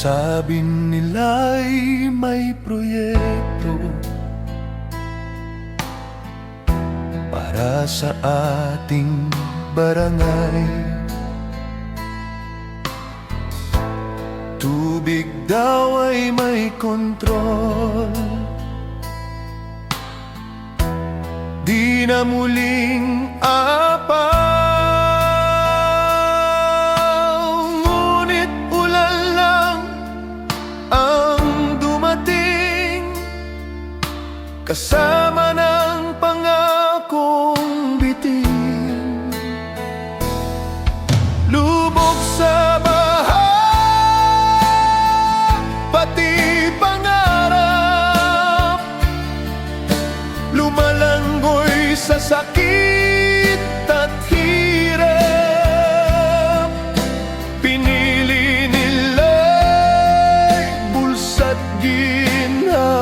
Sabi nila'y may proyekto Para sa ating barangay. Tubig daw ay may kontrol. Di na muling apaw Kasama ng pangakong bitin. Lubog sa baha Pati pangarap. Lumalanggoy sa sakit at hirap. Pinili nila'y bulsa't ginhawa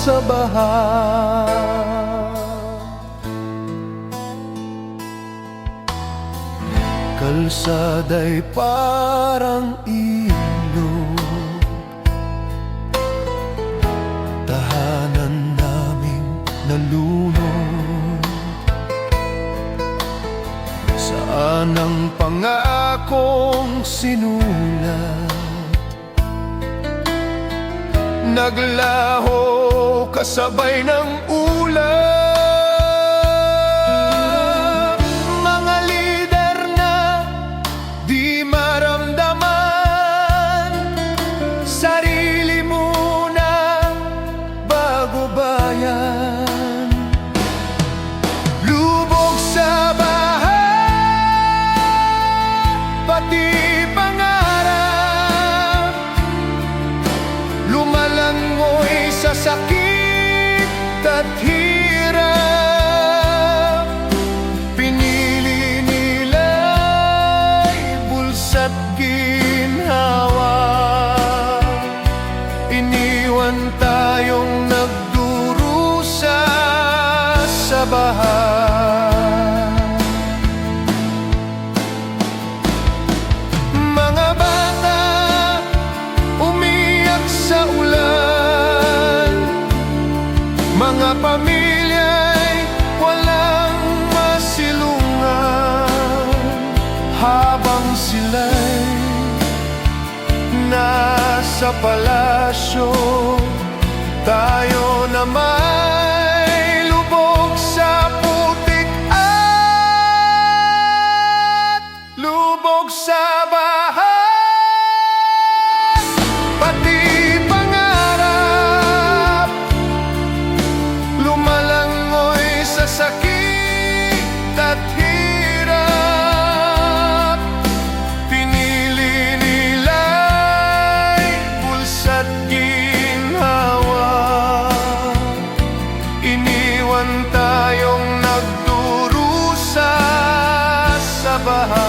sa baha Kalsada'y parang ilog. Tahanan naming nalunod Saan ang pangakong sinulat? Naglaho kasabay ng ulan Mga lider na di maramdaman Sarili muna bago bayan. Lubog sa baha Pati pangarap Lumalangoy sa sakit at hirap Pinili nila'y Iniwan tayong nagdurusa sa baha Mga pamilya'y walang masilungan. Habang sila'y nasa palasyo Tayo above.